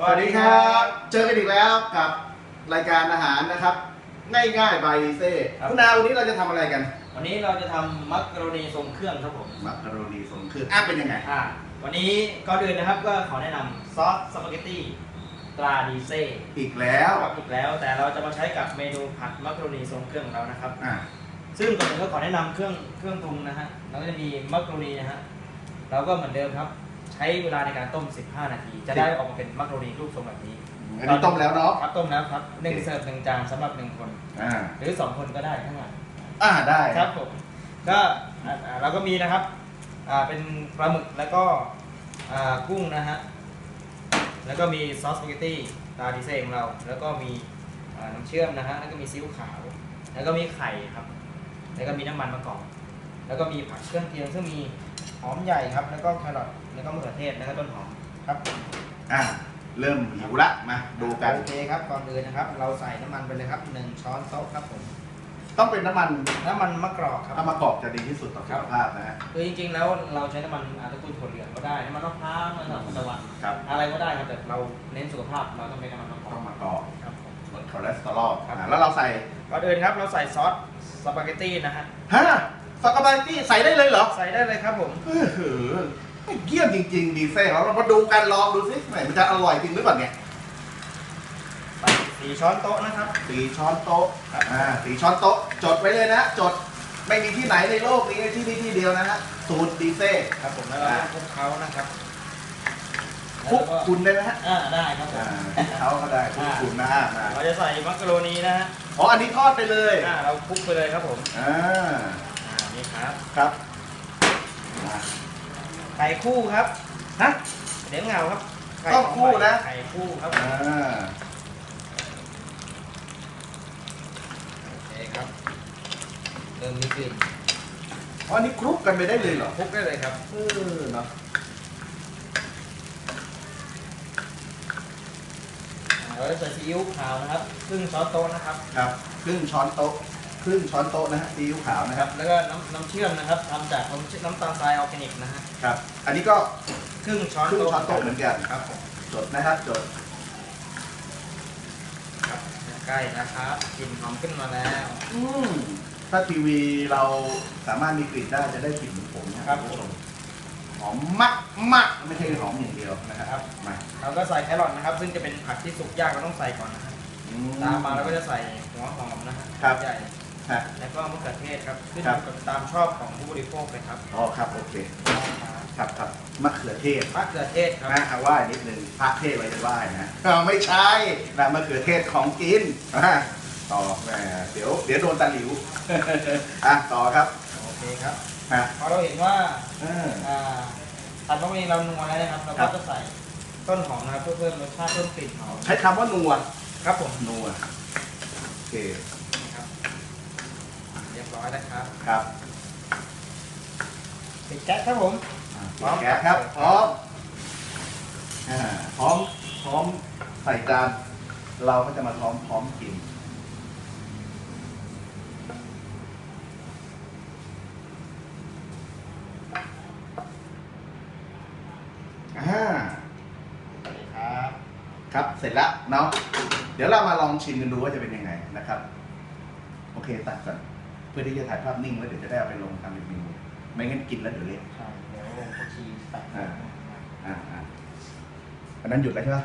สวัสดีครับ เจอกันอีกแล้วกับรายการอาหารนะครับ ง่ายๆบายเซ่ครับ คุณนาวันนี้เราจะทำอะไรกัน วันนี้เราจะทำมักกะโรนีทรงเครื่องครับผม มักกะโรนีทรงเครื่องอะเป็นยังไง อ่า วันนี้ก่อนอื่นนะครับก็ขอแนะนำซอสสปาเกตตี้ตราดีเซ่อีกแล้วครับอีกแล้ว แต่เราจะมาใช้กับเมนูผัดมักกะโรนีทรงเครื่องของเรานะครับ อะซึ่งก่อนอื่นก็ขอแนะนำเครื่องเครื่องปรุงนะฮะเราก็จะมีมักกะโรนีนะฮะเราก็เหมือนเดิมครับใช้เวลาในการต้ม 15 นาที จะได้ออกมาเป็นมักกะโรนีรูปทรงแบบนี้อันนี้ต้มแล้วเนาะครับต้มแล้วครับหนึ่งเสิร์ฟหนึ่งจานสำหรับหนึ่งคน อ่าหรือสองคนก็ได้ทั้งนั้นอ่าได้ครับผมก็อ่าอ่าเราก็มีนะครับอ่าเป็นปลาหมึกแล้วก็อ่ากุ้งนะฮะแล้วก็มีซอสสปาเกตตี้ตาดีเซ่ของเรา แล้วก็มีอ่าน้ำเชื่อมนะฮะแล้วก็มีซีอิ๊วขาว แล้วก็มีไข่ครับ แล้วก็มีน้ำมันมะกอกแล้วก็มีผักเครื่องเคียงซึ่งมี หอมใหญ่ครับ แล้วก็แครอทแล้วก็มะเขือเทศแล้วก็ต้นหอมครับอะเริ่มหิวละมาดูกัน โอเคครับก่อนอื่นนะครับ เราใส่น้ำมันไปเลยครับหนึ่งช้อนโต๊ะครับผมต้องเป็นน้ำมันน้ำมันมะกรอกครับถ้ามากรอกจะดีที่สุดต่อสุขภาพนะฮะคือจริงๆแล้วเราใช้น้ำมันอาจจะกุนถั่วเหลืองก็ได้น้ำมันมะพร้าวน้ำมันตะวันครับอะไรก็ได้ครับแต่เราเน้นสุขภาพเราต้องเป็นน้ำมันมะกต้อองกมากรอกครับผมลดคอเลสเตอรอลครับอะแล้วเราใส่ก่อนอื่นครับเราใส่ซอสสปาเกตตี้นะฮะฮะ สปาเกตตี้ใส่ได้เลยเหรอใส่ได้เลยครับผมเออเออเยี่ยมจริง ๆ ดีเซ่เราเรามาดูกันลองดูสิไหนมันจะอร่อยจริงหรือเปล่าเนี่ยใส่สี่ช้อนโต๊ะนะครับ สี่ช้อนโต๊ะอ่าสี่ช้อนโต๊ะ จดไว้เลยนะ จดไม่มีที่ไหนในโลกนี้ที่นี่ที่เดียวนะฮะสูตรดีเซ่ครับผมแล้วเราก็คลุกเคล้านะครับคลุกแล้วก็คุณได้ไหมฮะอ่าได้ครับผมอ่าคลุกเขาก็ได้คลุกคุณนะฮะมาเราจะใส่มักกะโรนีนะฮะอ๋ออันนี้ทอดไปเลยอ่าเราคลุกไปเลยครับผมอ่าอ่านี่ ครับครับมาไข่คู่ครับฮะเดี๋ยวเงาครับไข่ต้องคู่นะ ไข่คู่ครับอ่าโอเคครับ เริ่มมีกลิ่นอ๋ออันนี้คลุกกันไปได้เลยเหรอคลุกได้เลยครับ เออเนาะเราจะใส่ซีอิ๊วขาวนะครับครึ่งช้อนโต๊ะนะครับครับครึ่งช้อนโต๊ะ ครึ่งช้อนโต๊ะนะฮะซีอิ๊วขาวนะนะคครัรับบ แล้วก็น้ำน้ำเชื่อมนะครับทำจากน้ำน้ำตาลทรายออร์แกนิกนะฮะครับ อันนี้ก็ครึ่งช้อนครึ่งโต๊ะช้อนโต๊ะเหมือนกันครับผมจดนะครับจดครับใกล้นะครับกลิ่นหอมขึ้นมาแล้วอืมถ้าทีวีเราสามารถมีกลิ่นได้จะได้กลิ่นเหมือนผมนะครับผมหอมมากมากไม่ใช่หอมอย่างเดียวนะครับ มาเราก็ใส่แครอทนะครับ ซึ่งจะเป็นผักที่สุกยากเราต้องใส่ก่อนนะครับอื ตามมาเราก็จะใส่หัวหอมนะฮะครับ ใหญ่ ฮะแล้วก็มะเขือเทศครับขึ้นครัอบยู่กับตามชอบของผู้บริโภคเลยครับอ๋อครับ โอเค ครับครับมะเขือเทศมะเขือเทศครับนะเอาไหว้นิดนึงพระเทศไว้จะไหว้นะเออไม่ใช่นะมะเขือเทศของกินอะต่อแหมเดี๋ยวเดี๋ยวโดนตาหลิวอะต่อครับโอเคครับฮะพอเราเห็นว่าเออ อ่าผัดมะเขือเรานัวแล้วนะครับเราครัก็บ จะใส่ต้นหอมนะครับเพื่อเพิ่มรสชาติเพิ่มกลิ่นหอมใช้คำว่านัวครับผมนัวโอเคค รับเรียบร้อยนะครับ ครับปิดแก๊สครับผม อะพร้อม แกะครับ พร้อมอ่าพร้อม พร้อมใส่จาน เราก็จะมาพร้อมพร้อมกิน อ่าสวัสดีครับครับ เสร็จแล้วเนาะ เดี๋ยวเรามาลองชิมกันดูว่าจะเป็นยังไงนะครับ โอเค ตัดก่อนเพื่อที่จะถ่ายภาพนิ่งไว้เดี๋ยวจะได้เอาไปลงทำเป็นเมนูไม่งั้นกินแล้วเดี๋ยวเละครับเดี๋ยวผักชีใส่อ่าอ่าอ่าอันนั้นหยุดแล้วใช่ปะ